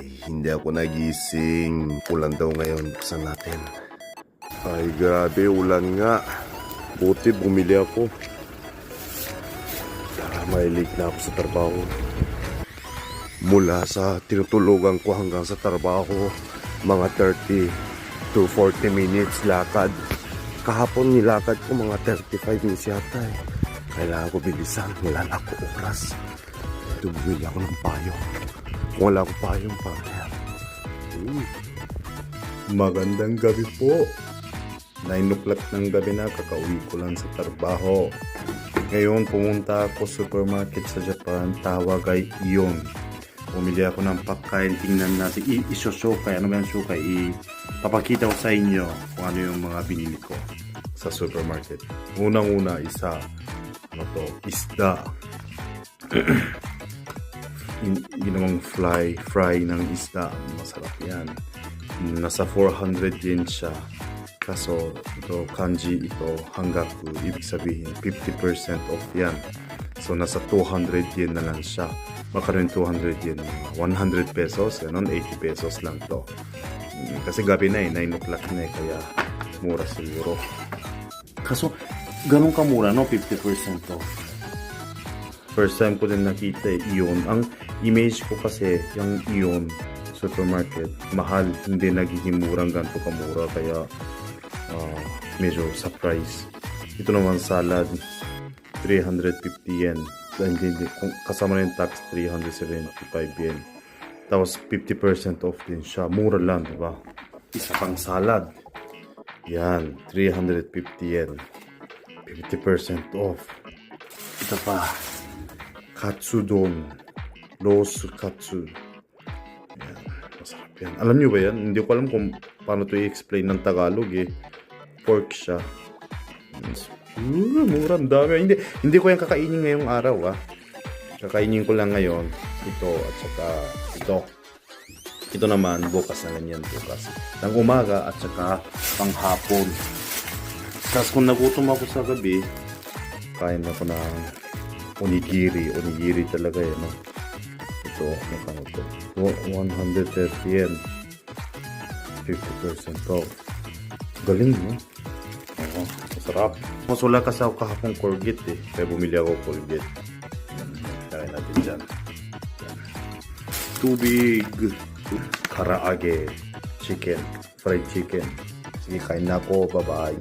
Ay, hindi ako nagising. Ulan daw ngayon. Buksan natin. Ay, grabe. Ulan nga. Buti bumili ako. Para may late na ako sa trabaho. Mula sa tinutulugan ko hanggang sa trabaho, mga 30 to 40 minutes lakad. Kahapon nilakad ko mga 35 minutes yata eh. Kailangan ko bilisan. Wala na ako oras. Bumili ako ng payong. Kung wala akong payong, pamaya. Hmm. Magandang gabi po. 9 o'clock ng gabi na, kakauwi ko lang sa trabaho. Ngayon, pumunta ako supermarket sa Japan, tawag ay Ion. Pumili ako ng pagkain, tingnan natin, i isoshokay, ano ba yung shokay? I papakita ko sa inyo kung ano yung mga binili ko sa supermarket. Unang-una, isa, ano to, isda. In- ginawang fly, fry ng isda. Masarap yan. Nasa 400 yen siya. Kaso, ito, kanji, ito, hanggaku. Ibig sabihin, 50% off yan. So, nasa 200 yen na lang siya. Baka rin 200 yen. 100 pesos, ganun, 80 pesos lang to. Mm, Kasi gabi na eh, 9 o'clock na eh, kaya mura siguro. Kaso, ganun kamura, no? 50% off. First time ko din nakita eh, Ion. Ang image ko kasi, yung Ion supermarket, mahal, hindi nagiging murang ganito kamura. Kaya, ah, medyo surprise. Ito naman salad, 350 yen. Kasama na yung tax, 375 yen. Tapos 50% off din siya. Mura lang, di ba? Isa pang salad. Yan, 350 yen. 50% off. Ito pa, katsudon. Roast katsu. Yan, masarap yan. Alam nyo ba yan? Hindi ko alam kung paano to i-explain ng Tagalog eh. Pork siya. Uh, mura, ang dami. Hindi, hindi ko yan kakainin ngayong araw ah. Kakainin ko lang ngayon. Ito at saka ito. Ito naman, bukas na lang yan, bukas. Ng umaga at saka panghapon. Tapos kung nagutom ako sa gabi, kain ako ng onigiri. Onigiri talaga yan, no? Ito, magkano to? Ito, 130 yen. 50% off. Galing, no? Oo, masarap. Mas wala kasi ako kahapong Colgate eh. Kaya bumili ako Colgate. Kaya natin dyan. Yan. Tubig. Karaage. Chicken. Fried chicken. Sige, kain na ako. Bye-bye.